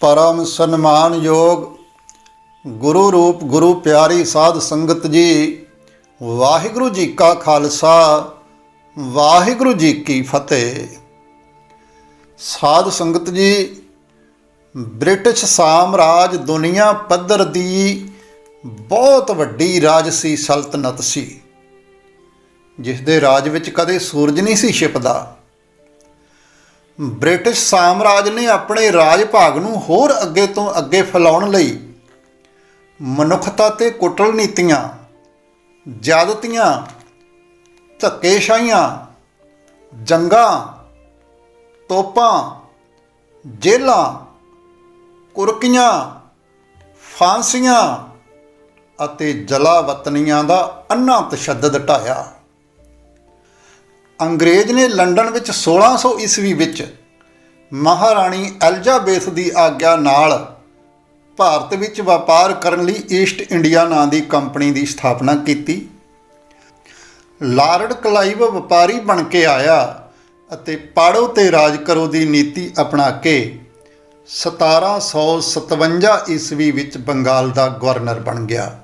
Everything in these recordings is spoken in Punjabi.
ਪਰਮ ਸਨਮਾਨਯੋਗ ਗੁਰੂ ਰੂਪ, ਗੁਰੂ ਪਿਆਰੀ ਸਾਧ ਸੰਗਤ ਜੀ, ਵਾਹਿਗੁਰੂ ਜੀ ਕਾ ਖਾਲਸਾ, ਵਾਹਿਗੁਰੂ ਜੀ ਕੀ ਫਤਿਹ। ਸਾਧ ਸੰਗਤ ਜੀ, ਬ੍ਰਿਟਿਸ਼ ਸਾਮਰਾਜ ਦੁਨੀਆ ਪੱਧਰ ਦੀ ਬਹੁਤ ਵੱਡੀ ਰਾਜਸੀ ਸਲਤਨਤ ਸੀ। ਜਿਸ ਦੇ ਰਾਜ ਵਿੱਚ ਕਦੇ ਸੂਰਜ ਨਹੀਂ ਸੀ ਛਿਪਦਾ। ਬ੍ਰਿਟਿਸ਼ ਸਾਮਰਾਜ ਨੇ ਆਪਣੇ ਰਾਜ ਭਾਗ ਨੂੰ ਹੋਰ ਅੱਗੇ ਤੋਂ ਅੱਗੇ ਫੈਲਾਉਣ ਲਈ ਮਨੁੱਖਤਾ ਤੇ ਕੁਟਲ ਨੀਤੀਆਂ ਜ਼ਿਆਦਤੀਆਂ ਧੱਕੇਸ਼ਾਹੀਆਂ, ਜੰਗਾਂ, ਤੋਪਾਂ ਜੇਲਾਂ ਕੁਰਕੀਆਂ, ਫਾਂਸੀਆਂ ਅਤੇ ਜਲਾਵਤਨੀਆਂ ਦਾ ਅੰਨਾ ਤਸ਼ੱਦਦ ਢਾਇਆ। ਅੰਗਰੇਜ਼ ਨੇ ਲੰਡਨ ਵਿੱਚ 1600 ਈਸਵੀ ਵਿੱਚ ਮਹਾਰਾਣੀ ਐਲਜ਼ਾਬੇਥ ਦੀ ਆਗਿਆ ਨਾਲ ਭਾਰਤ ਵਿੱਚ ਵਪਾਰ ਕਰਨ ਲਈ ਈਸਟ ਇੰਡੀਆ ਨਾਂ ਦੀ ਕੰਪਨੀ ਦੀ ਸਥਾਪਨਾ ਕੀਤੀ। ਲਾਰਡ ਕਲਾਈਵ ਵਪਾਰੀ ਬਣ ਕੇ ਆਇਆ ਅਤੇ ਪਾੜੋ ਤੇ ਰਾਜ ਕਰੋ ਦੀ ਨੀਤੀ ਅਪਣਾ ਕੇ 1757 ਈਸਵੀ ਵਿੱਚ ਬੰਗਾਲ ਦਾ ਗਵਰਨਰ ਬਣ ਗਿਆ।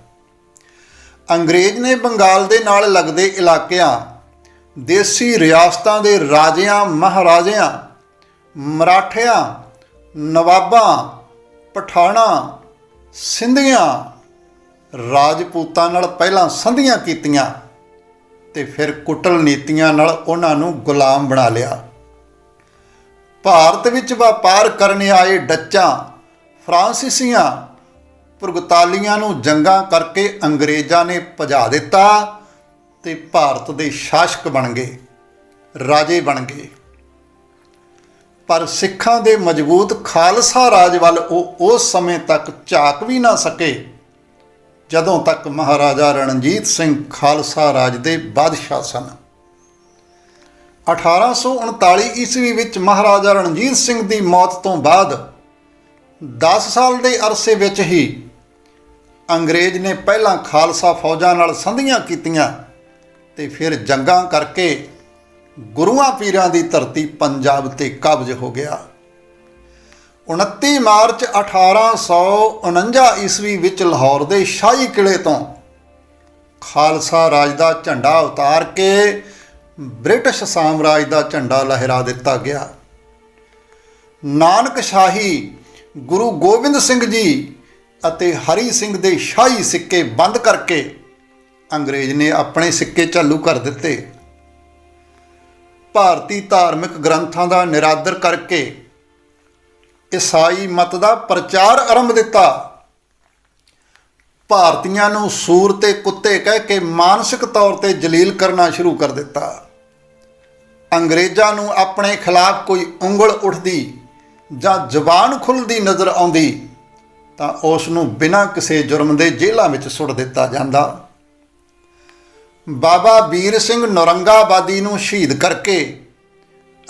ਅੰਗਰੇਜ਼ ਨੇ ਬੰਗਾਲ ਦੇ ਨਾਲ ਲੱਗਦੇ ਇਲਾਕਿਆਂ ਦੇਸੀ ਰਿਆਸਤਾਂ ਦੇ ਰਾਜਿਆਂ, ਮਹਾਰਾਜਿਆਂ, ਮਰਾਠਿਆਂ, ਨਵਾਬਾਂ, ਪਠਾਣਾ, ਸਿੰਧੀਆਂ ਰਾਜਪੂਤਾਂ ਨਾਲ ਪਹਿਲਾਂ ਸੰਧੀਆਂ ਕੀਤੀਆਂ ਤੇ ਫਿਰ ਕੁਟਲ ਨੀਤੀਆਂ ਨਾਲ ਉਹਨਾਂ ਨੂੰ ਗੁਲਾਮ ਬਣਾ ਲਿਆ। ਭਾਰਤ ਵਿੱਚ ਵਪਾਰ ਕਰਨ ਆਏ ਡੱਚਾਂ, ਫਰਾਂਸੀਸੀਆਂ, ਪੁਰਗਤਾਲੀਆਂ ਨੂੰ ਜੰਗਾਂ ਕਰਕੇ ਅੰਗਰੇਜ਼ਾਂ ਨੇ ਭਜਾ ਦਿੱਤਾ ਤੇ ਭਾਰਤ ਦੇ ਸ਼ਾਸਕ ਬਣ ਗਏ, ਰਾਜੇ ਬਣ ਗਏ। ਪਰ ਸਿੱਖਾਂ ਦੇ ਮਜ਼ਬੂਤ ਖਾਲਸਾ ਰਾਜ ਵੱਲ ਉਹ ਉਸ ਸਮੇਂ ਤੱਕ ਝਾਕ ਵੀ ਨਾ ਸਕੇ, ਜਦੋਂ ਤੱਕ ਮਹਾਰਾਜਾ ਰਣਜੀਤ ਸਿੰਘ ਖਾਲਸਾ ਰਾਜ ਦੇ ਬਾਦਸ਼ਾਹ ਸਨ। 1839 ਈਸਵੀ ਵਿੱਚ ਮਹਾਰਾਜਾ ਰਣਜੀਤ ਸਿੰਘ ਦੀ ਮੌਤ ਤੋਂ ਬਾਅਦ 10 ਸਾਲ ਦੇ ਅਰਸੇ ਵਿੱਚ ਹੀ ਅੰਗਰੇਜ਼ ਨੇ ਪਹਿਲਾਂ ਖਾਲਸਾ ਫੌਜਾਂ ਨਾਲ ਸੰਧੀਆਂ ਕੀਤੀਆਂ। ਤੇ ਫਿਰ ਜੰਗਾਂ ਕਰਕੇ ਗੁਰੂਆਂ ਪੀਰਾਂ ਦੀ ਧਰਤੀ ਪੰਜਾਬ ਤੇ ਕਬਜ਼ ਹੋ ਗਿਆ। 29 ਮਾਰਚ 1849 ਈਸਵੀ ਵਿੱਚ ਲਾਹੌਰ ਦੇ ਸ਼ਾਹੀ ਕਿਲੇ ਤੋਂ ਖਾਲਸਾ ਰਾਜ ਦਾ ਝੰਡਾ ਉਤਾਰ ਕੇ ਬ੍ਰਿਟਿਸ਼ ਸਾਮਰਾਜ ਦਾ ਝੰਡਾ ਲਹਿਰਾ ਦਿੱਤਾ ਗਿਆ। ਨਾਨਕ ਸ਼ਾਹੀ, ਗੁਰੂ ਗੋਬਿੰਦ ਸਿੰਘ ਜੀ ਅਤੇ ਹਰੀ ਸਿੰਘ ਦੇ ਸ਼ਾਹੀ ਸਿੱਕੇ ਬੰਦ ਕਰਕੇ ਅੰਗਰੇਜ਼ ਨੇ ਆਪਣੇ ਸਿੱਕੇ ਚਾਲੂ ਕਰ ਦਿੱਤੇ। ਭਾਰਤੀ ਧਾਰਮਿਕ ਗ੍ਰੰਥਾਂ ਦਾ ਨਿਰਾਦਰ ਕਰਕੇ ਈਸਾਈ ਮਤ ਦਾ ਪ੍ਰਚਾਰ ਆਰੰਭ ਦਿੱਤਾ। ਭਾਰਤੀਆਂ ਨੂੰ ਸੂਰ ਤੇ ਕੁੱਤੇ ਕਹਿ ਕੇ ਮਾਨਸਿਕ ਤੌਰ ਤੇ ਜਲੀਲ ਕਰਨਾ ਸ਼ੁਰੂ ਕਰ ਦਿੱਤਾ। ਅੰਗਰੇਜ਼ਾਂ ਨੂੰ ਆਪਣੇ ਖਿਲਾਫ ਕੋਈ ਉਂਗਲ ਉੱਠਦੀ ਜਾਂ ਜ਼ਬਾਨ ਖੁੱਲਦੀ ਨਜ਼ਰ ਆਉਂਦੀ ਤਾਂ ਉਸ ਨੂੰ ਬਿਨਾਂ ਕਿਸੇ ਜੁਰਮ ਦੇ ਜੇਲ੍ਹਾਂ ਵਿੱਚ ਸੁੱਟ ਦਿੱਤਾ ਜਾਂਦਾ। ਬਾਬਾ ਵੀਰ ਸਿੰਘ ਨੌਰੰਗਾਬਾਦੀ ਨੂੰ ਸ਼ਹੀਦ ਕਰਕੇ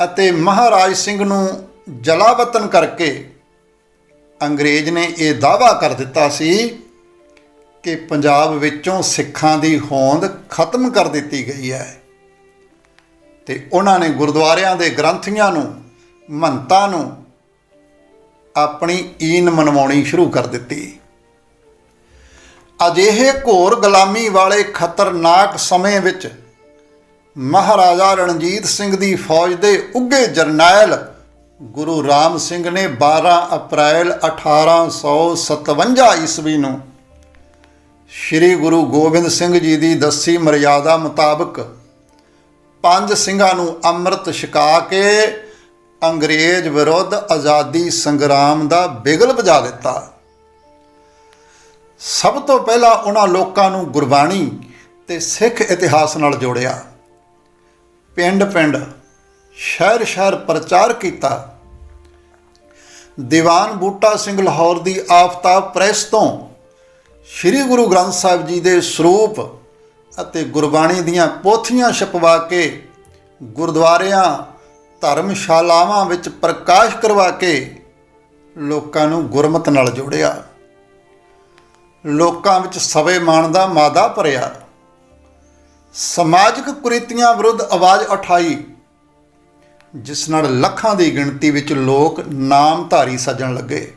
ਅਤੇ ਮਹਾਰਾਜ ਸਿੰਘ ਨੂੰ ਜਲਾਵਤਨ ਕਰਕੇ ਅੰਗਰੇਜ਼ ਨੇ ਇਹ ਦਾਅਵਾ ਕਰ ਦਿੱਤਾ ਸੀ ਕਿ ਪੰਜਾਬ ਵਿੱਚੋਂ ਸਿੱਖਾਂ ਦੀ ਹੋਂਦ ਖਤਮ ਕਰ ਦਿੱਤੀ ਗਈ ਹੈ। ਤੇ ਉਹਨਾਂ ਨੇ ਗੁਰਦੁਆਰਿਆਂ ਦੇ ਗ੍ਰੰਥੀਆਂ ਨੂੰ, ਮੰਤਾਂ ਨੂੰ ਆਪਣੀ ਈਨ ਮਨਵਾਉਣੀ ਸ਼ੁਰੂ ਕਰ ਦਿੱਤੀ। ਅਜਿਹੇ ਘੋਰ ਗੁਲਾਮੀ ਵਾਲੇ ਖਤਰਨਾਕ ਸਮੇਂ ਵਿੱਚ ਮਹਾਰਾਜਾ ਰਣਜੀਤ ਸਿੰਘ ਦੀ ਫੌਜ ਦੇ ਉੱਗੇ ਜਰਨੈਲ ਗੁਰੂ ਰਾਮ ਸਿੰਘ ਨੇ 12 ਅਪ੍ਰੈਲ 1857 ਈਸਵੀ ਨੂੰ ਸ੍ਰੀ ਗੁਰੂ ਗੋਬਿੰਦ ਸਿੰਘ ਜੀ ਦੀ ਦੱਸੀ ਮਰਿਆਦਾ ਮੁਤਾਬਕ ਪੰਜ ਸਿੰਘਾਂ ਨੂੰ ਅੰਮ੍ਰਿਤ ਛਕਾ ਕੇ ਅੰਗਰੇਜ਼ ਵਿਰੁੱਧ ਆਜ਼ਾਦੀ ਸੰਗਰਾਮ ਦਾ ਬਿਗਲ ਵਜਾ ਦਿੱਤਾ। ਸਭ ਤੋਂ ਪਹਿਲਾਂ ਉਹਨਾਂ ਲੋਕਾਂ ਨੂੰ ਗੁਰਬਾਣੀ ਤੇ ਸਿੱਖ ਇਤਿਹਾਸ ਨਾਲ ਜੋੜਿਆ। ਪਿੰਡ-ਪਿੰਡ ਸ਼ਹਿਰ-ਸ਼ਹਿਰ ਪ੍ਰਚਾਰ ਕੀਤਾ। ਦੀਵਾਨ ਬੂਟਾ ਸਿੰਘ ਲਾਹੌਰ ਦੀ ਆਫਤਾਬ ਪ੍ਰੈਸ ਤੋਂ ਸ੍ਰੀ ਗੁਰੂ ਗ੍ਰੰਥ ਸਾਹਿਬ ਜੀ ਦੇ ਸਰੂਪ ਅਤੇ ਗੁਰਬਾਣੀ ਦੀਆਂ ਪੋਥੀਆਂ ਛਪਵਾ ਕੇ ਗੁਰਦੁਆਰਿਆਂ, ਧਰਮਸ਼ਾਲਾਵਾਂ ਵਿੱਚ ਪ੍ਰਕਾਸ਼ ਕਰਵਾ ਕੇ ਲੋਕਾਂ ਨੂੰ ਗੁਰਮਤ ਨਾਲ ਜੋੜਿਆ। ਲੋਕਾਂ ਵਿੱਚ ਸਵੇ ਮਾਣ ਦਾ ਮਾਦਾ ਭਰਿਆ। ਸਮਾਜਿਕ ਕੁਰੀਤੀਆਂ ਵਿਰੁੱਧ ਆਵਾਜ਼ ਉਠਾਈ, ਜਿਸ ਨਾਲ ਲੱਖਾਂ ਦੀ ਗਿਣਤੀ ਵਿੱਚ ਲੋਕ ਨਾਮਧਾਰੀ ਸੱਜਣ ਲੱਗੇ।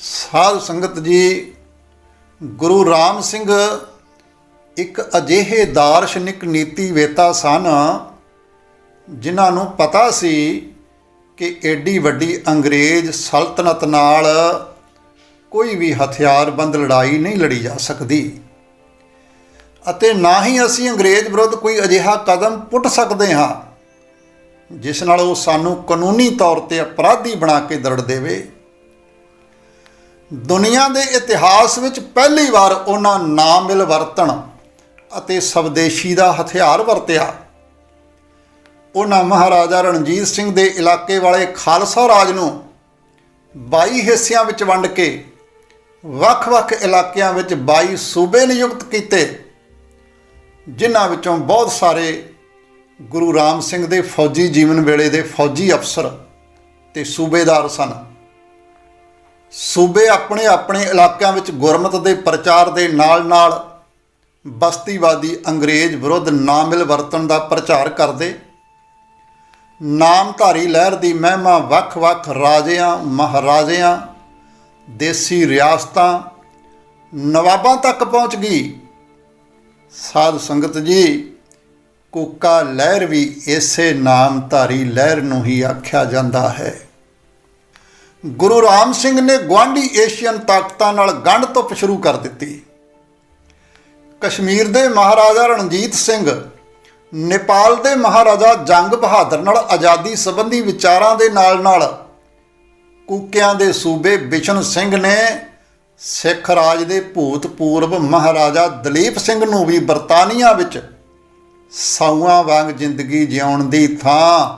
ਸਾਧ ਸੰਗਤ ਜੀ, ਗੁਰੂ ਰਾਮ ਸਿੰਘ ਇੱਕ ਅਜਿਹੇ ਦਾਰਸ਼ਨਿਕ ਨੀਤੀ ਵੇਤਾ ਸਨ, ਜਿਨ੍ਹਾਂ ਨੂੰ ਪਤਾ ਸੀ ਕਿ ਐਡੀ ਵੱਡੀ ਅੰਗਰੇਜ਼ ਸਲਤਨਤ ਨਾਲ ਕੋਈ ਵੀ ਹਥਿਆਰਬੰਦ ਲੜਾਈ ਨਹੀਂ ਲੜੀ ਜਾ ਸਕਦੀ। ਅਤੇ ਨਾ ਹੀ ਅਸੀਂ ਅੰਗਰੇਜ਼ ਵਿਰੁੱਧ ਕੋਈ ਅਜਿਹਾ ਕਦਮ ਪੁੱਟ ਸਕਦੇ ਹਾਂ, ਜਿਸ ਨਾਲ ਉਹ ਸਾਨੂੰ ਕਾਨੂੰਨੀ ਤੌਰ ਤੇ ਅਪਰਾਧੀ ਬਣਾ ਕੇ ਦਰੜ ਦੇਵੇ। ਦੁਨੀਆ ਦੇ ਇਤਿਹਾਸ ਵਿੱਚ ਪਹਿਲੀ ਵਾਰ ਉਹਨਾਂ ਨਾਮਿਲ ਵਰਤਣ ਅਤੇ ਸਵਦੇਸ਼ੀ ਦਾ ਹਥਿਆਰ ਵਰਤਿਆ। ਉਹਨਾਂ ਮਹਾਰਾਜਾ ਰਣਜੀਤ ਸਿੰਘ ਦੇ ਇਲਾਕੇ ਵਾਲੇ ਖਾਲਸਾ ਰਾਜ ਨੂੰ 22 ਹਿੱਸਿਆਂ ਵਿੱਚ ਵੰਡ ਕੇ ਵੱਖ-ਵੱਖ ਇਲਾਕਿਆਂ ਵਿੱਚ 22 ਸੂਬੇ ਨਿਯੁਕਤ ਕੀਤੇ, ਜਿਨ੍ਹਾਂ ਵਿੱਚੋਂ ਬਹੁਤ ਸਾਰੇ ਗੁਰੂ ਰਾਮ ਸਿੰਘ ਦੇ ਫੌਜੀ ਜੀਵਨ ਵੇਲੇ ਦੇ ਫੌਜੀ ਅਫਸਰ ਤੇ ਸੂਬੇਦਾਰ ਸਨ। ਸੂਬੇ ਆਪਣੇ ਆਪਣੇ ਇਲਾਕਿਆਂ ਵਿੱਚ ਗੁਰਮਤ ਦੇ ਪ੍ਰਚਾਰ ਦੇ ਨਾਲ-ਨਾਲ ਬਸਤੀਵਾਦੀ ਅੰਗਰੇਜ਼ ਵਿਰੁੱਧ ਨਾਮਿਲ ਵਰਤਣ ਦਾ ਪ੍ਰਚਾਰ ਕਰਦੇ। ਨਾਮਧਾਰੀ ਲਹਿਰ ਦੀ ਮਹਿਮਾ ਵੱਖ-ਵੱਖ ਰਾਜਿਆਂ, ਮਹਾਰਾਜਿਆਂ ਦੇਸੀ ਰਿਆਸਤਾਂ ਨਵਾਬਾਂ ਤੱਕ ਪਹੁੰਚ ਗਈ। ਸਾਧ ਸੰਗਤ ਜੀ, ਕੋਕਾ ਲਹਿਰ ਵੀ ਇਸੇ ਨਾਮਧਾਰੀ ਲਹਿਰ ਨੂੰ ਹੀ ਆਖਿਆ ਜਾਂਦਾ ਹੈ। ਗੁਰੂ ਰਾਮ ਸਿੰਘ ਨੇ ਗਵਾਂਢੀ ਏਸ਼ੀਅਨ ਤਾਕਤਾਂ ਨਾਲ ਗੰਢ ਧੁੱਪ ਸ਼ੁਰੂ ਕਰ ਦਿੱਤੀ। ਕਸ਼ਮੀਰ ਦੇ ਮਹਾਰਾਜਾ ਰਣਜੀਤ ਸਿੰਘ, ਨੇਪਾਲ ਦੇ ਮਹਾਰਾਜਾ ਜੰਗ ਬਹਾਦਰ ਨਾਲ ਆਜ਼ਾਦੀ ਸੰਬੰਧੀ ਵਿਚਾਰਾਂ ਦੇ ਨਾਲ-ਨਾਲ ਕੂਕਿਆਂ ਦੇ ਸੂਬੇ ਬਿਸ਼ਨ ਸਿੰਘ ਨੇ ਸਿੱਖ ਰਾਜ ਦੇ ਭੂਤਪੂਰਵ ਮਹਾਰਾਜਾ ਦਲੀਪ ਸਿੰਘ ਨੂੰ ਵੀ ਬਰਤਾਨੀਆ ਵਿੱਚ ਸਾਊਆਂ ਵਾਂਗ ਜ਼ਿੰਦਗੀ ਜਿਉਣ ਦੀ ਥਾਂ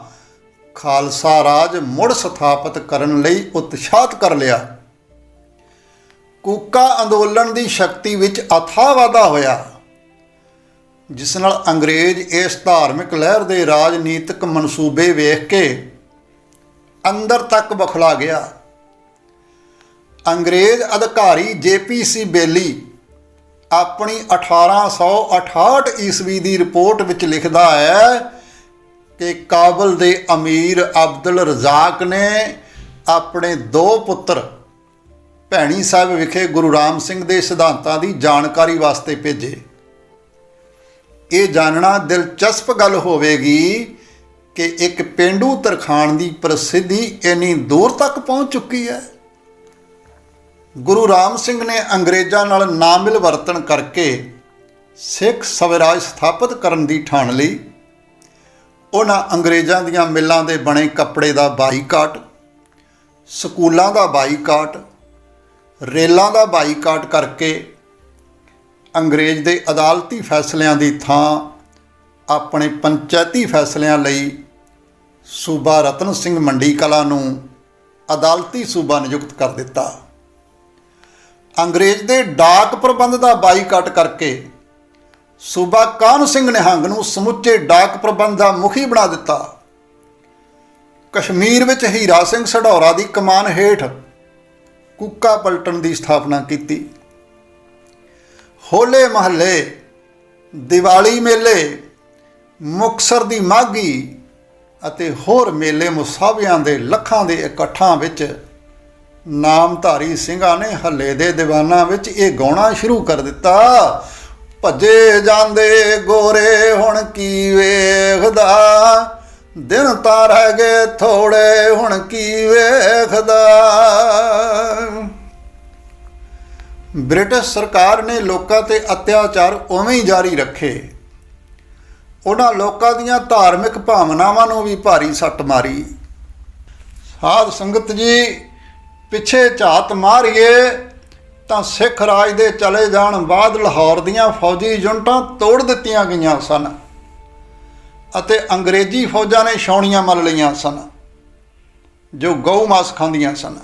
ਖਾਲਸਾ ਰਾਜ ਮੁੜ ਸਥਾਪਿਤ ਕਰਨ ਲਈ ਉਤਸ਼ਾਹਤ ਕਰ ਲਿਆ। ਕੂਕਾ ਅੰਦੋਲਨ ਦੀ ਸ਼ਕਤੀ ਵਿੱਚ ਅਥਾਹ ਵਾਧਾ ਹੋਇਆ, ਜਿਸ ਨਾਲ ਅੰਗਰੇਜ਼ ਇਸ ਧਾਰਮਿਕ ਲਹਿਰ ਦੇ ਰਾਜਨੀਤਿਕ ਮਨਸੂਬੇ ਵੇਖ ਕੇ ਅੰਦਰ ਤੱਕ ਬਖਲਾ ਗਿਆ। ਅੰਗਰੇਜ਼ ਅਧਿਕਾਰੀ ਜੇਪੀਸੀ ਬੇਲੀ ਆਪਣੀ 1868 ਈਸਵੀ ਦੀ ਰਿਪੋਰਟ ਵਿੱਚ ਲਿਖਦਾ ਹੈ ਕਿ ਕਾਬਲ ਦੇ ਅਮੀਰ ਅਬਦੁਲ ਰਜ਼ਾਕ ਨੇ ਆਪਣੇ ਦੋ ਪੁੱਤਰ ਭੈਣੀ ਸਾਹਿਬ ਵਿਖੇ ਗੁਰੂ ਰਾਮ ਸਿੰਘ ਦੇ ਸਿਧਾਂਤਾਂ ਦੀ ਜਾਣਕਾਰੀ ਵਾਸਤੇ ਭੇਜੇ। ਇਹ ਜਾਣਨਾ ਦਿਲਚਸਪ ਗੱਲ ਹੋਵੇਗੀ ਕਿ ਇੱਕ ਪਿੰਡੂ ਤਰਖਾਣ ਦੀ ਪ੍ਰਸਿੱਧੀ ਇੰਨੀ ਦੂਰ ਤੱਕ ਪਹੁੰਚ ਚੁੱਕੀ ਹੈ। ਗੁਰੂ ਰਾਮ ਸਿੰਘ ਨੇ ਅੰਗਰੇਜ਼ਾਂ ਨਾਲ ਨਾਮਿਲ ਵਰਤਣ ਕਰਕੇ ਸਿੱਖ ਸਵਰਾਜ ਸਥਾਪਿਤ ਕਰਨ ਦੀ ਠਾਣ ਲਈ ਉਹਨਾਂ ਅੰਗਰੇਜ਼ਾਂ ਦੀਆਂ ਮਿੱਲਾਂ ਦੇ ਬਣੇ ਕੱਪੜੇ ਦਾ ਬਾਈਕਾਟ, ਸਕੂਲਾਂ ਦਾ ਬਾਈਕਾਟ, ਰੇਲਾਂ ਦਾ ਬਾਈਕਾਟ ਕਰਕੇ ਅੰਗਰੇਜ਼ ਦੇ ਅਦਾਲਤੀ ਫੈਸਲਿਆਂ ਦੀ ਥਾਂ ਆਪਣੇ ਪੰਚਾਇਤੀ ਫੈਸਲਿਆਂ ਲਈ ਸੂਬਾ ਰਤਨ ਸਿੰਘ ਮੰਡੀ ਕਲਾ ਨੂੰ ਅਦਾਲਤੀ ਸੂਬਾ ਨਿਯੁਕਤ ਕਰ ਦਿੱਤਾ। ਅੰਗਰੇਜ਼ ਦੇ ਡਾਕ ਪ੍ਰਬੰਧ ਦਾ ਬਾਈਕਾਟ ਕਰਕੇ ਸੂਬਾ ਕਾਨ ਸਿੰਘ ਨਿਹੰਗ ਨੂੰ ਸਮੁੱਚੇ ਡਾਕ ਪ੍ਰਬੰਧ ਦਾ ਮੁਖੀ ਬਣਾ ਦਿੱਤਾ। ਕਸ਼ਮੀਰ ਵਿੱਚ ਹੀਰਾ ਸਿੰਘ ਸਢੌਰਾ ਦੀ ਕਮਾਨ ਹੇਠ ਕੁੱਕਾ ਪਲਟਨ ਦੀ ਸਥਾਪਨਾ ਕੀਤੀ। ਹੋਲੇ ਮਹੱਲੇ, ਦੀਵਾਲੀ ਮੇਲੇ ਮੁਕਸਰ ਦੀ ਮਾਗੀ ਅਤੇ ਹੋਰ ਮੇਲੇ ਮੁਸਾਵਿਆਂ ਦੇ ਲੱਖਾਂ ਦੇ ਇਕੱਠਾਂ ਵਿੱਚ ਨਾਮਧਾਰੀ ਸਿੰਘਾਂ ਨੇ ਹੱਲੇ ਦੇ ਦੀਵਾਨਾਂ ਵਿੱਚ ਇਹ ਗਾਉਣਾ ਸ਼ੁਰੂ ਕਰ ਦਿੱਤਾ। ਭੱਜੇ ਜਾਂਦੇ ਗੋਰੇ ਹੁਣ ਕੀ ਵੇਖਦਾ? ਦਿਨ ਤਾਂ ਰਹਿ ਗਏ ਥੋੜੇ ਹੁਣ ਕੀ ਵੇਖਦਾ? ਬ੍ਰਿਟਿਸ਼ ਸਰਕਾਰ ਨੇ ਲੋਕਾਂ ਤੇ ਅਤਿਆਚਾਰ ਉਵੇਂ ਹੀ ਜਾਰੀ ਰੱਖੇ। ਉਹਨਾਂ ਲੋਕਾਂ ਦੀਆਂ ਧਾਰਮਿਕ ਭਾਵਨਾਵਾਂ ਨੂੰ ਵੀ ਭਾਰੀ ਸੱਟ ਮਾਰੀ। ਸਾਧ ਸੰਗਤ ਜੀ, ਪਿੱਛੇ ਝਾਤ ਮਾਰੀਏ ਤਾਂ ਸਿੱਖ ਰਾਜ ਦੇ ਚਲੇ ਜਾਣ ਬਾਅਦ ਲਾਹੌਰ ਦੀਆਂ ਫੌਜੀ ਯੂਨਿਟਾਂ ਤੋੜ ਦਿੱਤੀਆਂ ਗਈਆਂ ਸਨ ਅਤੇ ਅੰਗਰੇਜ਼ੀ ਫੌਜਾਂ ਨੇ ਛਾਉਣੀਆਂ ਮੱਲ ਲਈਆਂ ਸਨ, ਜੋ ਗਊ ਮਾਸ ਖਾਂਦੀਆਂ ਸਨ।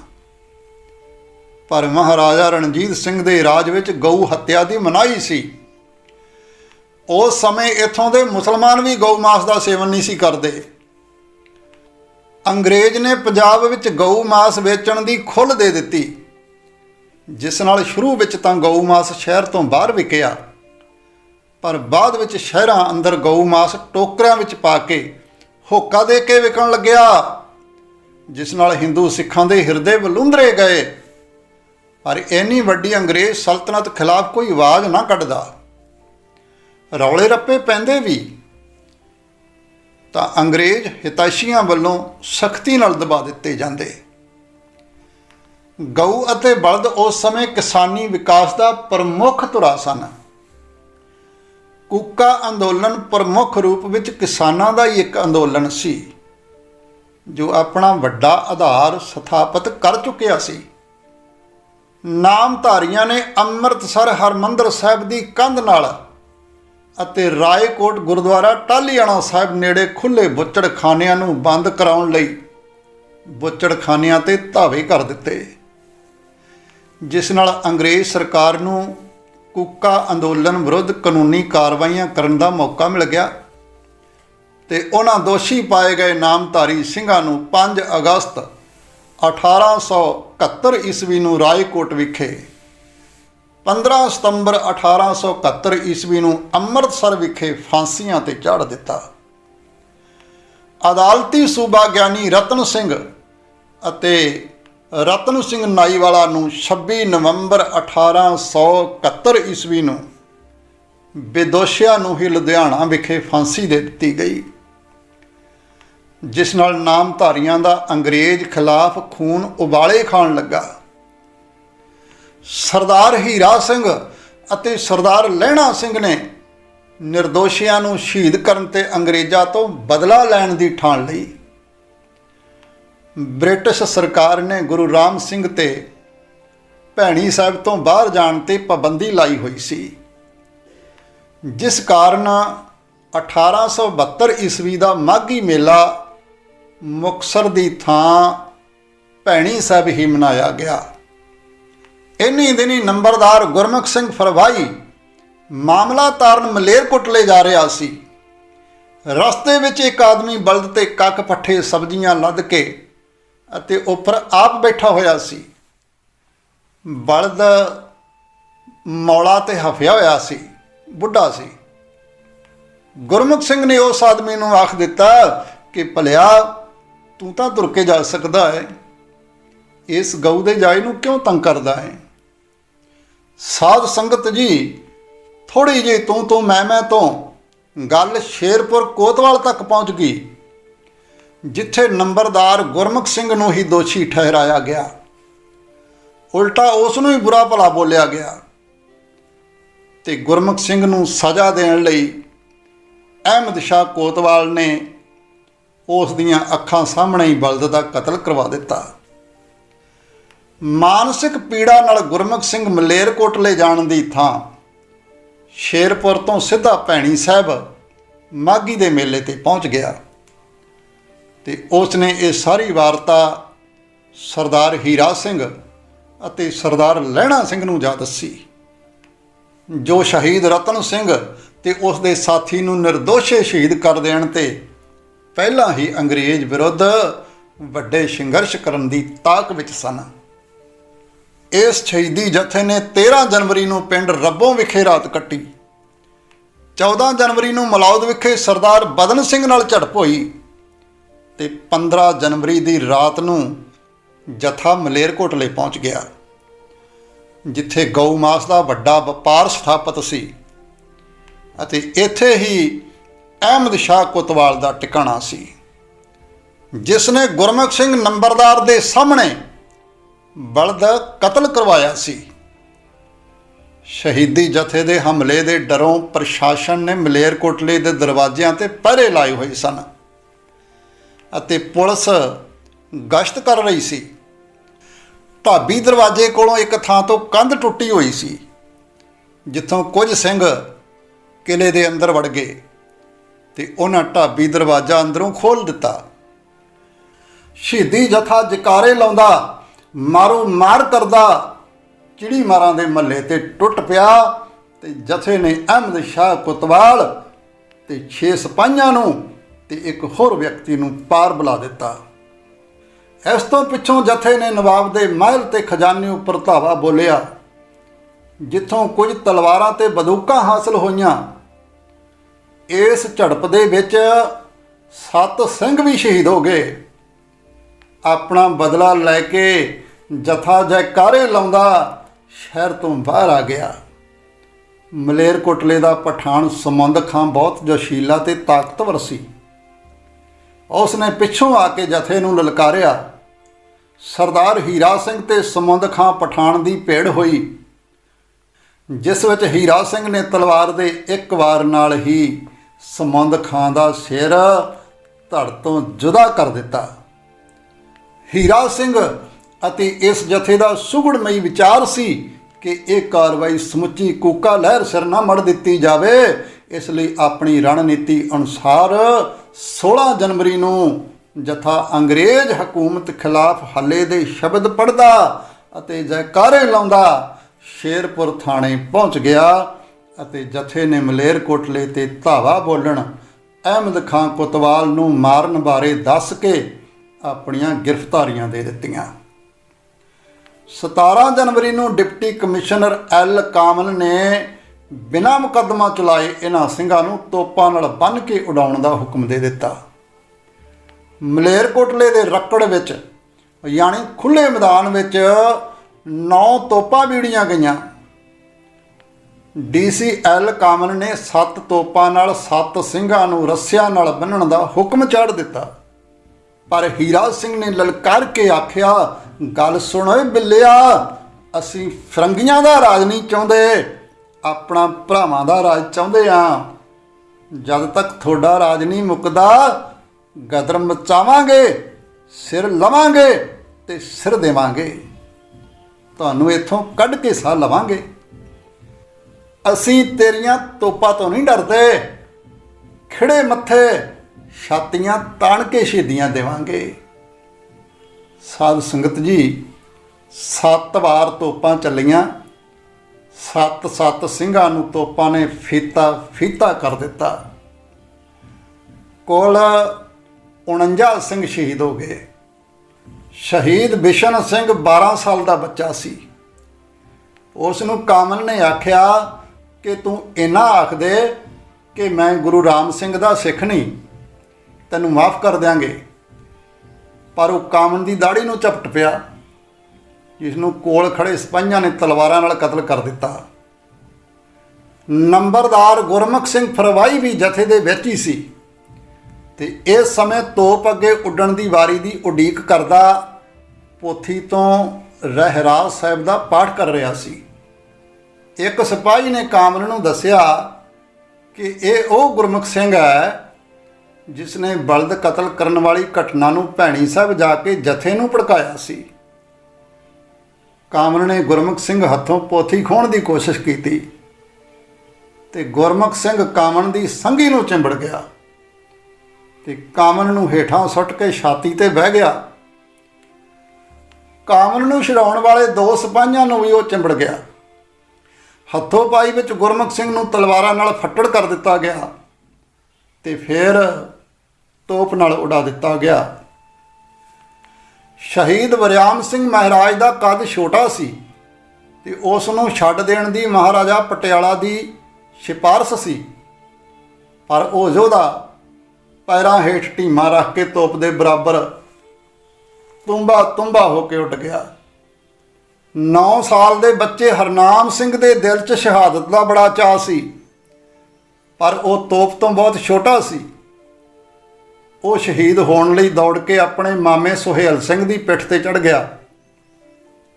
ਪਰ ਮਹਾਰਾਜਾ ਰਣਜੀਤ ਸਿੰਘ ਦੇ ਰਾਜ ਵਿੱਚ ਗਊ ਹੱਤਿਆ ਦੀ ਮਨਾਹੀ ਸੀ। ਉਸ ਸਮੇਂ ਇੱਥੋਂ ਦੇ ਮੁਸਲਮਾਨ ਵੀ ਗਊ ਮਾਸ ਦਾ ਸੇਵਨ ਨਹੀਂ ਸੀ ਕਰਦੇ। ਅੰਗਰੇਜ਼ ਨੇ ਪੰਜਾਬ ਵਿੱਚ ਗਊ ਮਾਸ ਵੇਚਣ ਦੀ ਖੁੱਲ੍ਹ ਦੇ ਦਿੱਤੀ। ਜਿਸ ਨਾਲ ਸ਼ੁਰੂ ਵਿੱਚ ਤਾਂ ਗਊ ਮਾਸ ਸ਼ਹਿਰ ਤੋਂ ਬਾਹਰ ਵਿਕਿਆ। ਪਰ ਬਾਅਦ ਵਿੱਚ ਸ਼ਹਿਰਾਂ ਅੰਦਰ ਗਊ ਮਾਸ ਟੋਕਰਿਆਂ ਵਿੱਚ ਪਾ ਕੇ ਹੋਕਾ ਦੇ ਕੇ ਵਿਕਣ ਲੱਗਿਆ। ਜਿਸ ਨਾਲ ਹਿੰਦੂ ਸਿੱਖਾਂ ਦੇ ਹਿਰਦੇ ਬਲੁੰਦਰੇ ਗਏ। ਪਰ ਇੰਨੀ ਵੱਡੀ ਅੰਗਰੇਜ਼ ਸਲਤਨਤ ਖਿਲਾਫ ਕੋਈ ਆਵਾਜ਼ ਨਾ ਕੱਢਦਾ। ਰੌਲੇ ਰੱਪੇ ਪੈਂਦੇ ਵੀ। ਤਾਂ ਅੰਗਰੇਜ਼ ਹਿਤੈਸ਼ੀਆਂ ਵੱਲੋਂ ਸਖਤੀ ਨਾਲ ਦਬਾ ਦਿੱਤੇ ਜਾਂਦੇ। ਗਊ ਅਤੇ ਬਲਦ ਉਸ ਸਮੇਂ ਕਿਸਾਨੀ ਵਿਕਾਸ ਦਾ ਪ੍ਰਮੁੱਖ ਧੁਰਾ ਸਨ। ਕੂਕਾ ਅੰਦੋਲਨ ਪ੍ਰਮੁੱਖ ਰੂਪ ਵਿੱਚ ਕਿਸਾਨਾਂ ਦਾ ਹੀ ਇੱਕ ਅੰਦੋਲਨ ਸੀ, ਜੋ ਆਪਣਾ ਵੱਡਾ ਆਧਾਰ ਸਥਾਪਿਤ ਕਰ ਚੁੱਕਿਆ ਸੀ। ਨਾਮਧਾਰੀਆਂ ਨੇ ਅੰਮ੍ਰਿਤਸਰ ਹਰਮੰਦਰ ਸਾਹਿਬ ਦੀ ਕੰਧ ਨਾਲ ਅਤੇ ਰਾਏਕੋਟ ਗੁਰਦੁਆਰਾ ਟਾਲੀਆਣਾ ਸਾਹਿਬ ਨੇੜੇ ਖੁੱਲੇ ਬੁੱਚੜਖਾਨਿਆਂ ਨੂੰ ਬੰਦ ਕਰਾਉਣ ਲਈ ਬੁੱਚੜਖਾਨਿਆਂ ਤੇ ਧਾਵੇ ਕਰ ਦਿੱਤੇ। ਜਿਸ ਨਾਲ ਅੰਗਰੇਜ਼ ਸਰਕਾਰ ਨੂੰ ਕੁੱਕਾ ਅੰਦੋਲਨ ਵਿਰੁੱਧ ਕਾਨੂੰਨੀ ਕਾਰਵਾਈਆਂ ਕਰਨ ਦਾ ਮੌਕਾ ਮਿਲ ਗਿਆ ਤੇ ਉਹਨਾਂ ਦੋਸ਼ੀ ਪਾਏ ਗਏ ਨਾਮਧਾਰੀ ਸਿੰਘਾਂ ਨੂੰ 5 ਅਗਸਤ 1871 ਈਸਵੀ ਨੂੰ ਰਾਏਕੋਟ ਵਿਖੇ 15 ਸਤੰਬਰ 1871 ਈਸਵੀ ਨੂੰ ਅੰਮ੍ਰਿਤਸਰ ਵਿਖੇ ਫਾਂਸੀਆਂ ਤੇ ਚੜ੍ਹ ਦਿੱਤਾ। ਅਦਾਲਤੀ ਸੂਬਾ ਗਿਆਨੀ ਰਤਨ ਸਿੰਘ ਅਤੇ ਰਤਨ ਸਿੰਘ ਨਾਈਵਾਲਾ ਨੂੰ 26 ਨਵੰਬਰ 1871 ਈਸਵੀ ਨੂੰ ਬੇਦੋਸ਼ਿਆਂ ਨੂੰ ਹੀ ਲੁਧਿਆਣਾ ਵਿਖੇ ਫਾਂਸੀ ਦੇ ਦਿੱਤੀ ਗਈ। ਜਿਸ ਨਾਲ ਨਾਮਧਾਰੀਆਂ ਦਾ ਅੰਗਰੇਜ਼ ਖਿਲਾਫ ਖੂਨ ਉਬਾਲੇ ਖਾਣ ਲੱਗਾ। ਸਰਦਾਰ ਹੀਰਾ ਸਿੰਘ ਅਤੇ ਸਰਦਾਰ ਲਹਿਣਾ ਸਿੰਘ ਨੇ ਨਿਰਦੋਸ਼ੀਆਂ ਨੂੰ ਸ਼ਹੀਦ ਕਰਨ ਤੇ ਅੰਗਰੇਜ਼ਾਂ ਤੋਂ ਬਦਲਾ ਲੈਣ ਦੀ ਠਾਣ ਲਈ ਬ੍ਰਿਟਿਸ਼ ਸਰਕਾਰ ਨੇ ਗੁਰੂ ਰਾਮ ਸਿੰਘ ਤੇ ਭੈਣੀ ਸਾਹਿਬ ਤੋਂ ਬਾਹਰ ਜਾਣ ਤੇ ਪਾਬੰਦੀ ਲਾਈ ਹੋਈ ਸੀ, ਜਿਸ ਕਾਰਨ 1872 ਈਸਵੀ ਦਾ ਮਾਘੀ ਮੇਲਾ ਮੁਕਸਰ ਦੀ ਥਾਂ ਭੈਣੀ ਸਾਹਿਬ ਹੀ ਮਨਾਇਆ ਗਿਆ। ਇੰਨੀ ਦਿਨੀ ਨੰਬਰਦਾਰ ਗੁਰਮੁਖ ਸਿੰਘ ਫਰਵਾਈ ਮਾਮਲਾ ਤਾਰਨ ਮਲੇਰਕੋਟਲੇ ਜਾ ਰਿਹਾ ਸੀ। ਰਸਤੇ ਵਿੱਚ ਇੱਕ ਆਦਮੀ ਬਲਦ ਤੇ ਕੱਕ ਪੱਠੇ ਸਬਜ਼ੀਆਂ ਲੱਦ ਕੇ ਅਤੇ ਉੱਪਰ ਆਪ ਬੈਠਾ ਹੋਇਆ ਸੀ। ਬਲਦ ਮੌਲਾ ਤੇ ਹਫਿਆ ਹੋਇਆ ਸੀ, ਬੁੱਢਾ ਸੀ। ਗੁਰਮੁਖ ਸਿੰਘ ਨੇ ਉਸ ਆਦਮੀ ਨੂੰ ਆਖ ਦਿੱਤਾ ਕਿ, ਭਲਿਆ, ਤੂੰ ਤਾਂ ਤੁਰ ਕੇ ਜਾ ਸਕਦਾ ਹੈ। ਇਸ ਗਊ ਦੇ ਜਾਇ ਨੂੰ ਕਿਉਂ ਤੰਗ ਕਰਦਾ ਹੈ? ਸਾਧ ਸੰਗਤ ਜੀ ਥੋੜੀ ਜਿਹੀ ਤੂੰ ਤੂੰ ਮੈਂ ਮੈਂ ਤੋਂ ਗੱਲ ਸ਼ੇਰਪੁਰ ਕੋਤਵਾਲ ਤੱਕ ਪਹੁੰਚ ਗਈ, ਜਿੱਥੇ ਨੰਬਰਦਾਰ ਗੁਰਮੁਖ ਸਿੰਘ ਨੂੰ ਹੀ ਦੋਸ਼ੀ ਠਹਿਰਾਇਆ ਗਿਆ। ਉਲਟਾ ਉਸ ਨੂੰ ਹੀ ਬੁਰਾ ਭਲਾ ਬੋਲਿਆ ਗਿਆ। ਤੇ ਗੁਰਮੁਖ ਸਿੰਘ ਨੂੰ ਸਜ਼ਾ ਦੇਣ ਲਈ ਅਹਿਮਦ ਸ਼ਾਹ ਕੋਤਵਾਲ ਨੇ ਉਸ ਦੀਆਂ ਅੱਖਾਂ ਸਾਹਮਣੇ ਹੀ ਬਲਦ ਦਾ ਕਤਲ ਕਰਵਾ ਦਿੱਤਾ। ਮਾਨਸਿਕ ਪੀੜਾ ਨਾਲ ਗੁਰਮੁਖ ਸਿੰਘ ਮਲੇਰਕੋਟਲੇ ਜਾਣ ਦੀ ਥਾਂ। ਸ਼ੇਰਪੁਰ ਤੋਂ ਸਿੱਧਾ ਭੈਣੀ ਸਾਹਿਬ ਮਾਗੀ ਦੇ ਮੇਲੇ ਤੇ ਪਹੁੰਚ ਗਿਆ। ਤੇ ਉਸ ਨੇ ਇਹ ਸਾਰੀ ਵਾਰਤਾ ਸਰਦਾਰ ਹੀਰਾ ਸਿੰਘ ਅਤੇ ਸਰਦਾਰ ਲਹਿਣਾ ਸਿੰਘ ਨੂੰ ਜਾ ਦੱਸੀ। ਜੋ ਸ਼ਹੀਦ ਰਤਨ ਸਿੰਘ ਤੇ ਉਸ ਦੇ ਸਾਥੀ ਨੂੰ ਨਿਰਦੋਸ਼ੇ ਸ਼ਹੀਦ ਕਰ ਦੇਣ ਤੇ ਪਹਿਲਾਂ ਹੀ ਅੰਗਰੇਜ਼ ਵਿਰੁੱਧ ਵੱਡੇ ਸੰਘਰਸ਼ ਕਰਨ ਦੀ ਤਾਕ ਵਿੱਚ ਸਨ। ਇਸ ਸ਼ਹੀਦੀ ਜਥੇ ਨੇ 13 ਜਨਵਰੀ ਨੂੰ ਪਿੰਡ ਰੱਬੋਂ ਵਿਖੇ ਰਾਤ ਕੱਟੀ। 14 ਜਨਵਰੀ ਨੂੰ ਮਲੌਦ ਵਿਖੇ ਸਰਦਾਰ ਬਦਨ ਸਿੰਘ ਨਾਲ ਝੜਪ ਹੋਈ ਤੇ 15 ਜਨਵਰੀ ਦੀ ਰਾਤ ਨੂੰ ਜਥਾ ਮਲੇਰਕੋਟਲੇ ਪਹੁੰਚ ਗਿਆ, ਜਿੱਥੇ ਗਊ ਮਾਸ ਦਾ ਵੱਡਾ ਵਪਾਰ ਸਥਾਪਿਤ ਸੀ ਅਤੇ ਇੱਥੇ ਹੀ ਅਹਿਮਦ ਸ਼ਾਹ ਕੋਤਵਾਲ ਦਾ ਟਿਕਾਣਾ ਸੀ, ਜਿਸ ਨੇ ਗੁਰਮੁਖ ਸਿੰਘ ਨੰਬਰਦਾਰ ਦੇ ਸਾਹਮਣੇ ਬਲਦ ਕਤਲ ਕਰਵਾਇਆ ਸੀ। ਸ਼ਹੀਦੀ ਜਥੇ ਦੇ ਹਮਲੇ ਦੇ ਡਰੋਂ ਪ੍ਰਸ਼ਾਸਨ ਨੇ ਮਲੇਰਕੋਟਲੇ ਦੇ ਦਰਵਾਜ਼ਿਆਂ ਤੇ ਪਹਿਰੇ ਲਾਏ ਹੋਏ ਸਨ ਅਤੇ ਪੁਲਿਸ ਗਸ਼ਤ ਕਰ ਰਹੀ ਸੀ। ਢਾਬੀ ਦਰਵਾਜ਼ੇ ਕੋਲੋਂ ਇੱਕ ਥਾਂ ਤੋਂ ਕੰਧ ਟੁੱਟੀ ਹੋਈ ਸੀ, ਜਿੱਥੋਂ ਕੁਝ ਸਿੰਘ ਕਿਲੇ ਦੇ ਅੰਦਰ ਵੜ ਗਏ ਤੇ ਉਹਨਾਂ ਢਾਬੀ ਦਰਵਾਜ਼ਾ ਅੰਦਰੋਂ ਖੋਲ ਦਿੱਤਾ। ਸ਼ਹੀਦੀ ਜਥਾ ਜਕਾਰੇ ਲਾਉਂਦਾ ਮਾਰੋ ਮਾਰ ਕਰਦਾ। ਚਿੜੀ ਮਾਰਾਂ ਦੇ ਮੱਲੇ ਤੇ ਟੁੱਟ ਪਿਆ ਤੇ ਜਥੇ ਨੇ ਅਹਿਮਦ ਸ਼ਾਹ ਕੁਤਵਾਲ ਤੇ 6 ਸਿਪਾਹੀਆਂ ਨੂੰ ਤੇ ਇੱਕ ਹੋਰ ਵਿਅਕਤੀ ਨੂੰ ਪਾਰ ਬੁਲਾ ਦਿੱਤਾ। ਇਸ ਤੋਂ ਪਿੱਛੋਂ ਜਥੇ ਨੇ ਨਵਾਬ ਦੇ ਮਹਿਲ ਤੇ ਖਜ਼ਾਨੇ ਉੱਪਰ ਧਾਵਾ ਬੋਲਿਆ, ਜਿੱਥੋਂ ਕੁਝ ਤਲਵਾਰਾਂ ਤੇ ਬੰਦੂਕਾਂ ਹਾਸਲ ਹੋਈਆਂ। ਇਸ ਝੜਪ ਦੇ ਵਿੱਚ ਸੱਤ ਸਿੰਘ ਵੀ ਸ਼ਹੀਦ ਹੋ ਗਏ। ਆਪਣਾ ਬਦਲਾ ਲੈ ਕੇ ਜਥਾ ਜੈਕਾਰੇ ਲਾਉਂਦਾ ਸ਼ਹਿਰ ਤੋਂ ਬਾਹਰ ਆ ਗਿਆ। ਮਲੇਰਕੋਟਲੇ ਦਾ ਪਠਾਨ ਸਮੰਦ ਖਾਂ ਬਹੁਤ ਜੋਸ਼ੀਲਾ ਤੇ ਤਾਕਤਵਰ ਸੀ। ਉਸ ਨੇ ਪਿੱਛੋਂ ਆ ਕੇ ਜਥੇ ਨੂੰ ਲਲਕਾਰਿਆ। ਸਰਦਾਰ ਹੀਰਾ ਸਿੰਘ ਤੇ ਸਮੰਦ ਖਾਂ ਪਠਾਨ ਦੀ ਭੇੜ ਹੋਈ। ਜਿਸ ਵਿੱਚ ਹੀਰਾ ਸਿੰਘ ਨੇ ਤਲਵਾਰ ਦੇ ਇੱਕ ਵਾਰ ਨਾਲ ਹੀ ਸਮੰਦ ਖਾਂ ਦਾ ਸਿਰ ਧੜ ਤੋਂ ਜੁਦਾ ਕਰ ਦਿੱਤਾ। ਹੀਰਾ ਸਿੰਘ ਅਤੇ ਇਸ ਜਥੇ ਦਾ ਸੁਗੜਮਈ ਵਿਚਾਰ ਸੀ ਕਿ ਇਹ ਕਾਰਵਾਈ ਸਮੁੱਚੀ ਕੂਕਾ ਲਹਿਰ ਸਿਰ ਨਾ ਮੜ ਦਿੱਤੀ ਜਾਵੇ। ਇਸ ਲਈ ਆਪਣੀ ਰਣਨੀਤੀ ਅਨੁਸਾਰ 16 ਜਨਵਰੀ ਨੂੰ ਜਥਾ ਅੰਗਰੇਜ਼ ਹਕੂਮਤ ਖਿਲਾਫ ਹੱਲੇ ਦੇ ਸ਼ਬਦ ਪੜਦਾ ਅਤੇ ਜੈਕਾਰੇ ਲਾਉਂਦਾ ਸ਼ੇਰਪੁਰ ਥਾਣੇ ਪਹੁੰਚ ਗਿਆ ਅਤੇ ਜਥੇ ਨੇ ਮਲੇਰਕੋਟਲੇ ਤੇ ਧਾਵਾ ਬੋਲਣ, ਅਹਿਮਦ ਖਾਨ ਕੋਤਵਾਲ ਨੂੰ ਮਾਰਨ ਬਾਰੇ ਦੱਸ ਕੇ ਆਪਣੀਆਂ ਗ੍ਰਿਫਤਾਰੀਆਂ ਦੇ ਦਿੱਤੀਆਂ। 17 ਜਨਵਰੀ ਨੂੰ ਡਿਪਟੀ ਕਮਿਸ਼ਨਰ ਐਲ ਕਾਮਲ ਨੇ ਬਿਨਾਂ ਮੁਕੱਦਮਾ ਚਲਾਏ ਇਹਨਾਂ ਸਿੰਘਾਂ ਨੂੰ ਤੋਪਾਂ ਨਾਲ ਬੰਨ੍ਹ ਕੇ ਉਡਾਉਣ ਦਾ ਹੁਕਮ ਦੇ ਦਿੱਤਾ। ਮਲੇਰਕੋਟਲੇ ਦੇ ਰੱਕੜ ਵਿੱਚ, ਯਾਨੀ ਖੁੱਲੇ ਮੈਦਾਨ ਵਿੱਚ ਨੌ ਤੋਪਾਂ ਬੀੜੀਆਂ ਗਈਆਂ। ਡੀਸੀਐਲ ਕਾਮਨ ਨੇ 7 ਤੋਪਾਂ ਨਾਲ 7 ਸਿੰਘਾਂ ਨੂੰ ਰੱਸਿਆਂ ਨਾਲ ਬੰਨਣ ਦਾ ਹੁਕਮ ਚਾੜ ਦਿੱਤਾ। ਪਰ ਹੀਰਾ ਸਿੰਘ ਨੇ ਲਲਕਾਰ ਕੇ ਆਖਿਆ ਗੱਲ ਸੁਣ ਓਏ ਬਿੱਲਿਆ, ਅਸੀਂ ਫਰੰਗੀਆਂ ਦਾ ਰਾਜ ਨਹੀਂ ਚਾਹੁੰਦੇ, ਆਪਣਾ ਭਰਾਵਾਂ ਦਾ ਰਾਜ ਚਾਹੁੰਦੇ ਆ। ਜਦ ਤੱਕ ਤੁਹਾਡਾ ਰਾਜ ਨਹੀਂ ਮੁੱਕਦਾ, ਗਦਰ ਮਚਾਵਾਂਗੇ, ਸਿਰ ਲਵਾਂਗੇ ਤੇ ਸਿਰ ਦੇਵਾਂਗੇ। ਤੁਹਾਨੂੰ ਇੱਥੋਂ ਕੱਢ ਕੇ ਸਾਹ ਲਵਾਂਗੇ। ਅਸੀਂ ਤੇਰੀਆਂ ਤੋਪਾਂ ਤੋਂ ਨਹੀਂ ਡਰਦੇ। ਖਿੜੇ ਮੱਥੇ ਛਾਤੀਆਂ ਤਾਣ ਕੇ ਸ਼ਹੀਦੀਆਂ ਦੇਵਾਂਗੇ। ਸਾਧ ਸੰਗਤ ਜੀ, ਸੱਤ ਵਾਰ ਤੋਪਾਂ ਚੱਲੀਆਂ। ਸੱਤ ਸੱਤ ਸਿੰਘਾਂ ਨੂੰ ਤੋਪਾਂ ਨੇ ਫੀਤਾ ਫੀਤਾ ਕਰ ਦਿੱਤਾ। ਕੋਲ 49 ਸਿੰਘ ਸ਼ਹੀਦ ਹੋ ਗਏ। ਸ਼ਹੀਦ ਬਿਸ਼ਨ ਸਿੰਘ 12 ਸਾਲ ਦਾ ਬੱਚਾ ਸੀ। ਉਸ ਨੂੰ ਕਾਮਨ ਨੇ ਆਖਿਆ ਕਿ ਤੂੰ ਇਨਾ ਆਖ ਦੇ ਕਿ ਮੈਂ ਗੁਰੂ ਰਾਮ ਸਿੰਘ ਦਾ ਸਿੱਖ ਨਹੀਂ, ਤੈਨੂੰ ਮਾਫ ਕਰ ਦਿਆਂਗੇ। ਪਰ ਉਹ ਕਾਮਨ ਦੀ ਦਾੜੀ ਨੂੰ ਝਪਟ ਪਿਆ ਜਿਸ ਨੂੰ ਕੋਲ ਖੜੇ ਸਿਪਾਹੀਆਂ ਨੇ ਤਲਵਾਰਾਂ ਨਾਲ ਕਤਲ ਕਰ ਦਿੱਤਾ। ਨੰਬਰਦਾਰ ਗੁਰਮੁਖ ਸਿੰਘ ਫਰਵਾਈ ਵੀ ਜਥੇ ਦੇ ਵਿੱਚ ਹੀ ਸੀ। ਤੇ ਇਸ ਸਮੇਂ ਤੋਪ ਅੱਗੇ ਉੱਡਣ ਦੀ ਵਾਰੀ ਦੀ ਉਡੀਕ ਕਰਦਾ ਪੋਥੀ ਤੋਂ ਰਹਿਰਾਜ ਸਾਹਿਬ ਦਾ ਪਾਠ ਕਰ ਰਿਹਾ ਸੀ। ਇੱਕ ਸਿਪਾਹੀ ਨੇ ਕਾਮਨ ਨੂੰ ਦੱਸਿਆ ਕਿ ਇਹ ਉਹ ਗੁਰਮੁਖ ਸਿੰਘ ਹੈ ਜਿਸ ਨੇ ਬਲਦ ਕਤਲ ਕਰਨ ਵਾਲੀ ਘਟਨਾ ਨੂੰ ਭੈਣੀ ਸਾਹਿਬ ਜਾ ਕੇ ਜਥੇ ਨੂੰ ਭੜਕਾਇਆ ਸੀ। ਕਾਮਨ ਨੇ ਗੁਰਮੁਖ ਸਿੰਘ ਹੱਥੋਂ ਪੋਥੀ ਖੋਣ ਦੀ ਕੋਸ਼ਿਸ਼ ਕੀਤੀ ਤੇ ਗੁਰਮੁਖ ਸਿੰਘ ਕਾਮਨ ਦੀ ਸੰਗੀ ਨੂੰ ਚਿੰਬੜ ਗਿਆ ਤੇ ਕਾਮਨ ਨੂੰ ਹੇਠਾਂ ਸੁੱਟ ਕੇ ਛਾਤੀ ਤੇ ਬਹਿ ਗਿਆ। ਕਾਮਨ ਨੂੰ ਛਡਾਉਣ ਵਾਲੇ ਦੋ ਸਿਪਾਹੀਆਂ ਨੂੰ ਵੀ ਉਹ ਚਿੰਬੜ ਗਿਆ। ਹੱਥੋਂ ਪਾਈ ਵਿੱਚ ਗੁਰਮੁਖ ਸਿੰਘ ਨੂੰ ਤਲਵਾਰਾਂ ਨਾਲ ਫੱਟੜ ਕਰ ਦਿੱਤਾ ਗਿਆ ਤੇ ਫਿਰ ਤੋਪ ਨਾਲ ਉਡਾ ਦਿੱਤਾ ਗਿਆ। ਸ਼ਹੀਦ ਵਰਿਆਮ ਸਿੰਘ ਮਹਾਰਾਜ ਦਾ ਕੱਦ ਛੋਟਾ ਸੀ ਤੇ ਉਸ ਨੂੰ ਛੱਡ ਦੇਣ ਦੀ ਮਹਾਰਾਜਾ ਪਟਿਆਲਾ ਦੀ ਸਿਫਾਰਸ਼ ਸੀ। ਪਰ ਉਹ ਯੋਧਾ ਪੈਰਾਂ ਹੇਠ ਢੀਮਾ ਰੱਖ ਕੇ ਤੋਪ ਦੇ ਬਰਾਬਰ ਤੁੰਬਾ ਤੁੰਬਾ ਹੋ ਕੇ ਉੱਡ ਗਿਆ। 9 ਸਾਲ ਦੇ ਬੱਚੇ ਹਰਨਾਮ ਸਿੰਘ ਦੇ ਦਿਲ 'ਚ ਸ਼ਹਾਦਤ ਦਾ ਬੜਾ ਚਾਅ ਸੀ। ਪਰ ਉਹ ਤੋਪ ਤੋਂ ਬਹੁਤ ਛੋਟਾ ਸੀ। ਉਹ ਸ਼ਹੀਦ ਹੋਣ ਲਈ ਦੌੜ ਕੇ ਆਪਣੇ ਮਾਮੇ ਸੁਹੇਲ ਸਿੰਘ ਦੀ ਪਿੱਠ ਤੇ ਚੜ ਗਿਆ।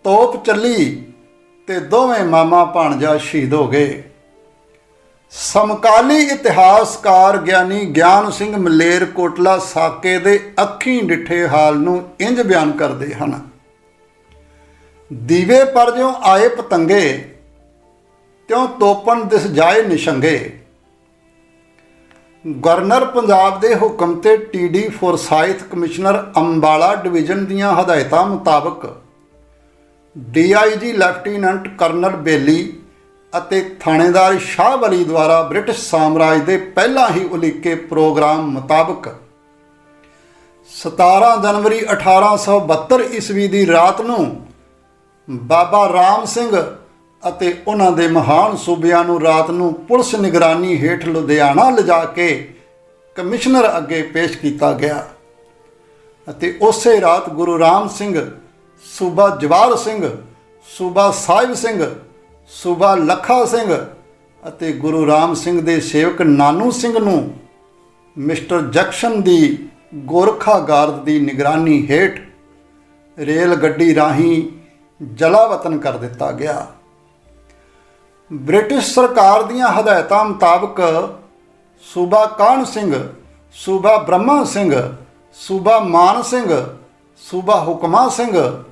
ਤੋਪ ਚੱਲੀ ਤੇ ਦੋਵੇਂ ਮਾਮਾ ਭਾਣਜਾ ਸ਼ਹੀਦ ਹੋ ਗਏ। ਸਮਕਾਲੀ ਇਤਿਹਾਸਕਾਰ ਗਿਆਨੀ ਗਿਆਨ ਸਿੰਘ ਮਲੇਰ ਕੋਟਲਾ ਸਾਕੇ ਦੇ ਅੱਖੀਂ ਡਿੱਠੇ ਹਾਲ ਨੂੰ ਇੰਜ ਬਿਆਨ ਕਰਦੇ ਹਨ। ਦੀਵੇ ਪਰ ਜਿਉ ਆਏ ਪਤੰਗੇ, ਤਿਉ ਤੋਪਨ ਦਿਸ ਜਾਏ ਨਿਸ਼ੰਗੇ। ਗਵਰਨਰ ਪੰਜਾਬ ਦੇ ਹੁਕਮ ਤੇ TD Forsyth commissioner Ambala division ਦੀਆਂ ਹਦਾਇਤਾਂ ਮੁਤਾਬਕ ਡੀਆਈਜੀ ਲੈਫਟੀਨੈਂਟ ਕਰਨਲ ਬੇਲੀ ਅਤੇ ਥਾਣੇਦਾਰ ਸ਼ਾਹ ਵਲੀ ਦੁਆਰਾ ਬ੍ਰਿਟਿਸ਼ ਸਾਮਰਾਜ ਦੇ ਪਹਿਲਾਂ ਹੀ ਉਲੀਕੇ ਪ੍ਰੋਗਰਾਮ ਮੁਤਾਬਕ 17 ਜਨਵਰੀ 1872 ਈਸਵੀ ਦੀ ਰਾਤ ਨੂੰ ਬਾਬਾ ਰਾਮ ਸਿੰਘ ਅਤੇ ਉਹਨਾਂ ਦੇ ਮਹਾਨ ਸੂਬਿਆਂ ਨੂੰ ਰਾਤ ਨੂੰ ਪੁਲਿਸ ਨਿਗਰਾਨੀ ਹੇਠ ਲੁਧਿਆਣਾ ਲਿਜਾ ਕੇ ਕਮਿਸ਼ਨਰ ਅੱਗੇ ਪੇਸ਼ ਕੀਤਾ ਗਿਆ। ਅਤੇ ਉਸੇ ਰਾਤ ਗੁਰੂ ਰਾਮ ਸਿੰਘ, ਸੂਬਾ ਜਵਾਰ ਸਿੰਘ, ਸੂਬਾ ਸਾਹਿਬ ਸਿੰਘ, ਸੂਬਾ ਲੱਖਾ ਸਿੰਘ ਅਤੇ ਗੁਰੂ ਰਾਮ ਸਿੰਘ ਦੇ ਸੇਵਕ ਨਾਨੂ ਸਿੰਘ ਨੂੰ ਮਿਸਟਰ ਜੈਕਸ਼ਨ ਦੀ ਗੋਰਖਾ ਗਾਰਦ ਦੀ ਨਿਗਰਾਨੀ ਹੇਠ ਰੇਲ ਗੱਡੀ ਰਾਹੀਂ ਜਲਾਵਤਨ ਕਰ ਦਿੱਤਾ ਗਿਆ। ਬ੍ਰਿਟਿਸ਼ ਸਰਕਾਰ ਦੀਆਂ ਹਦਾਇਤਾਂ ਮੁਤਾਬਕ ਸੂਬਾ ਕਾਹਨ ਸਿੰਘ, ਸੂਬਾ ਬ੍ਰਹਮਾ ਸਿੰਘ, ਸੂਬਾ ਮਾਨ ਸਿੰਘ, ਸੂਬਾ ਹੁਕਮਾ ਸਿੰਘ,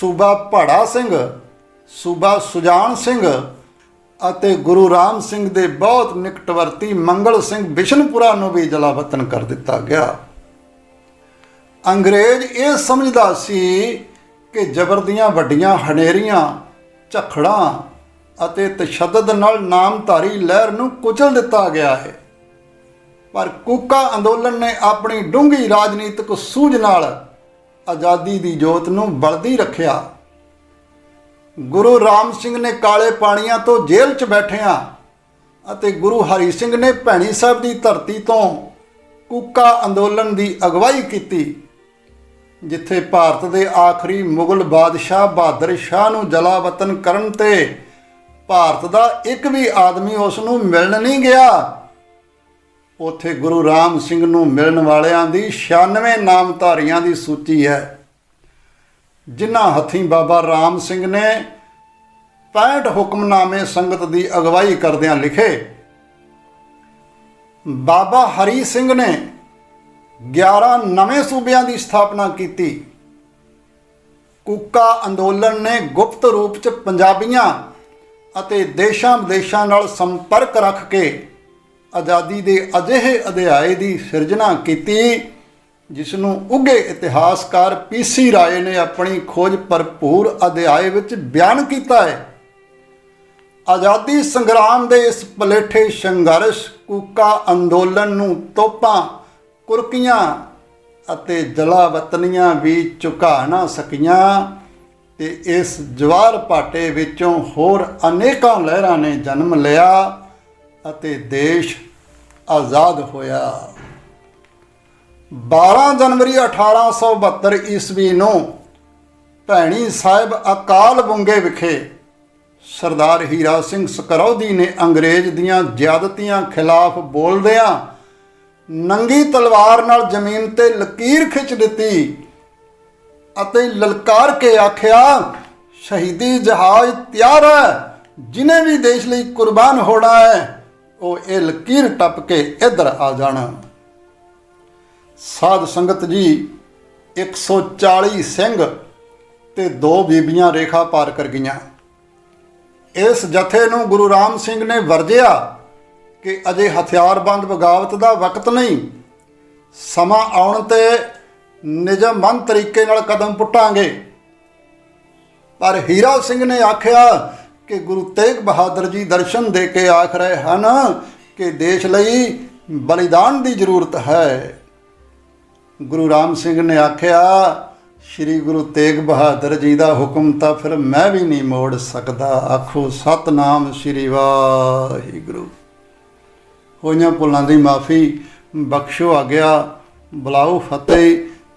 ਸੂਬਾ ਪੜਾ ਸਿੰਘ, ਸੂਬਾ ਸੁਜਾਨ ਸਿੰਘ ਅਤੇ ਗੁਰੂ ਰਾਮ ਸਿੰਘ ਦੇ ਬਹੁਤ ਨਿਕਟਵਰਤੀ ਮੰਗਲ ਸਿੰਘ ਬਿਸ਼ਨਪੁਰਾ ਨੂੰ ਵੀ ਜਲਾਵਤਨ ਕਰ ਦਿੱਤਾ ਗਿਆ। ਅੰਗਰੇਜ਼ ਇਹ ਸਮਝਦਾ ਸੀ ਕਿ ਜ਼ਬਰ ਦੀਆਂ ਵੱਡੀਆਂ ਹਨੇਰੀਆਂ, ਝਖੜਾਂ ਅਤੇ ਤਸ਼ੱਦਦ ਨਾਲ ਨਾਮਧਾਰੀ ਲਹਿਰ ਨੂੰ ਕੁਚਲ ਦਿੱਤਾ ਗਿਆ ਹੈ। ਪਰ ਕੂਕਾ ਅੰਦੋਲਨ ਨੇ ਆਪਣੀ ਡੂੰਘੀ ਰਾਜਨੀਤਿਕ ਸੂਝ ਨਾਲ ਆਜ਼ਾਦੀ ਦੀ ਜੋਤ ਨੂੰ ਬਲਦੀ ਰੱਖਿਆ। ਗੁਰੂ ਰਾਮ ਸਿੰਘ ਨੇ ਕਾਲੇ ਪਾਣੀਆਂ ਤੋਂ ਜੇਲ੍ਹ 'ਚ ਬੈਠਿਆਂ ਅਤੇ ਗੁਰੂ ਹਰੀ ਸਿੰਘ ਨੇ ਭੈਣੀ ਸਾਹਿਬ ਦੀ ਧਰਤੀ ਤੋਂ ਕੂਕਾ ਅੰਦੋਲਨ ਦੀ ਅਗਵਾਈ ਕੀਤੀ, ਜਿੱਥੇ ਭਾਰਤ ਦੇ ਆਖਰੀ ਮੁਗਲ ਬਾਦਸ਼ਾਹ ਬਹਾਦਰ ਸ਼ਾਹ ਨੂੰ ਜਲਾਵਤਨ ਕਰਨ ਤੇ ਭਾਰਤ ਦਾ ਇੱਕ ਵੀ ਆਦਮੀ ਉਸ ਨੂੰ ਮਿਲਣ ਨਹੀਂ ਗਿਆ। ਉਥੇ ਗੁਰੂ ਰਾਮ ਸਿੰਘ ਨੂੰ ਮਿਲਣ ਵਾਲਿਆਂ ਦੀ 96 ਨਾਮਧਾਰੀਆਂ ਦੀ ਸੂਚੀ ਹੈ। ਜਿਨ੍ਹਾਂ ਹੱਥੀਂ ਬਾਬਾ ਰਾਮ ਸਿੰਘ ਨੇ 65 ਹੁਕਮਨਾਮੇ ਸੰਗਤ ਦੀ ਅਗਵਾਈ ਕਰਦਿਆਂ ਲਿਖੇ, ਬਾਬਾ ਹਰੀ ਸਿੰਘ ਨੇ 11 ਨਵੇਂ ਸੂਬਿਆਂ ਦੀ ਸਥਾਪਨਾ ਕੀਤੀ। ਕੂਕਾ ਅੰਦੋਲਨ ਨੇ ਗੁਪਤ ਰੂਪ ਚ ਪੰਜਾਬੀਆਂ ਅਤੇ ਦੇਸ਼ਾਂ ਵਿਦੇਸ਼ਾਂ ਨਾਲ ਸੰਪਰਕ ਰੱਖ ਕੇ ਆਜ਼ਾਦੀ ਦੇ ਅਜਿਹੇ ਅਧਿਆਏ ਦੀ ਸਿਰਜਣਾ ਕੀਤੀ ਜਿਸ ਨੂੰ ਉੱਘੇ ਇਤਿਹਾਸਕਾਰ ਪੀਸੀ ਰਾਏ ਨੇ ਆਪਣੀ ਖੋਜ ਭਰਪੂਰ ਅਧਿਆਏ ਵਿੱਚ ਬਿਆਨ ਕੀਤਾ ਹੈ। ਆਜ਼ਾਦੀ ਸੰਗਰਾਮ ਦੇ ਇਸ ਪਲੇਠੇ ਸੰਘਰਸ਼, ਕੂਕਾ ਅੰਦੋਲਨ ਨੂੰ ਤੋਪਾਂ, ਕੁਰਕੀਆਂ ਅਤੇ ਜਲਾਵਤਨੀਆਂ ਵੀ ਚੁਕਾ ਨਾ ਸਕੀਆਂ। ਤੇ ਇਸ ਜਵਾਰ ਪਾਟੇ ਵਿੱਚੋਂ ਹੋਰ ਅਨੇਕਾਂ ਲਹਿਰਾਂ ਨੇ ਜਨਮ ਲਿਆ ਅਤੇ ਦੇਸ਼ ਆਜ਼ਾਦ ਹੋਇਆ। 12 ਜਨਵਰੀ 1872 ਈਸਵੀ ਨੂੰ ਭੈਣੀ ਸਾਹਿਬ ਅਕਾਲ ਬੁੰਗੇ ਵਿਖੇ ਸਰਦਾਰ ਹੀਰਾ ਸਿੰਘ ਸਕਰੌਦੀ ਨੇ ਅੰਗਰੇਜ਼ ਦੀਆਂ ਜ਼ਿਆਦਤੀਆਂ ਖਿਲਾਫ ਬੋਲਦਿਆਂ ਨੰਗੀ ਤਲਵਾਰ ਨਾਲ ਜ਼ਮੀਨ ਤੇ ਲਕੀਰ ਖਿੱਚ ਦਿੱਤੀ। ਅਤੇ ਲਲਕਾਰ ਕੇ ਆਖਿਆ, ਸ਼ਹੀਦੀ ਜਹਾਜ਼ ਤਿਆਰ ਹੈ, ਜਿਨੇ ਵੀ ਦੇਸ਼ ਲਈ ਕੁਰਬਾਨ ਹੋਣਾ ਹੈ, ਉਹ ਇਹ ਲਕੀਰ ਟੱਪ ਕੇ ਇੱਧਰ ਆ ਜਾਣਾ। ਸਾਧ ਸੰਗਤ ਜੀ 140 ਸਿੰਘ ਤੇ ਦੋ ਬੀਬੀਆਂ ਰੇਖਾ ਪਾਰ ਕਰ ਗਈਆਂ। ਇਸ ਜਥੇ ਨੂੰ ਗੁਰੂ ਰਾਮ ਸਿੰਘ ਨੇ ਵਰਜਿਆ ਕਿ ਅਜੇ ਹਥਿਆਰਬੰਦ ਬਗਾਵਤ ਦਾ ਵਕਤ ਨਹੀਂ। ਸਮਾਂ ਆਉਣ ਤੇ ਨਿਜਮਨ ਤਰੀਕੇ ਨਾਲ ਕਦਮ ਪੁੱਟਾਂਗੇ। ਪਰ ਹੀਰਾ ਸਿੰਘ ਨੇ ਆਖਿਆ ਕਿ ਗੁਰੂ ਤੇਗ ਬਹਾਦਰ ਜੀ ਦਰਸ਼ਨ ਦੇ ਕੇ ਆਖ ਰਹੇ ਹਨ ਕਿ ਦੇਸ਼ ਲਈ ਬਲੀਦਾਨ ਦੀ ਜ਼ਰੂਰਤ ਹੈ। ਗੁਰੂ ਰਾਮ ਸਿੰਘ ਨੇ ਆਖਿਆ, ਸ੍ਰੀ ਗੁਰੂ ਤੇਗ ਬਹਾਦਰ ਜੀ ਦਾ ਹੁਕਮ ਤਾਂ ਫਿਰ ਮੈਂ ਵੀ ਨਹੀਂ ਮੋੜ ਸਕਦਾ। ਆਖੋ, ਸਤਨਾਮ ਸ੍ਰੀ ਵਾਹਿਗੁਰੂ। ਹੋਈਆਂ ਭੁੱਲਾਂ ਦੀ ਮਾਫੀ ਬਖਸ਼ੋ ਆ ਗਿਆ। ਬੁਲਾਓ ਫਤਿਹ।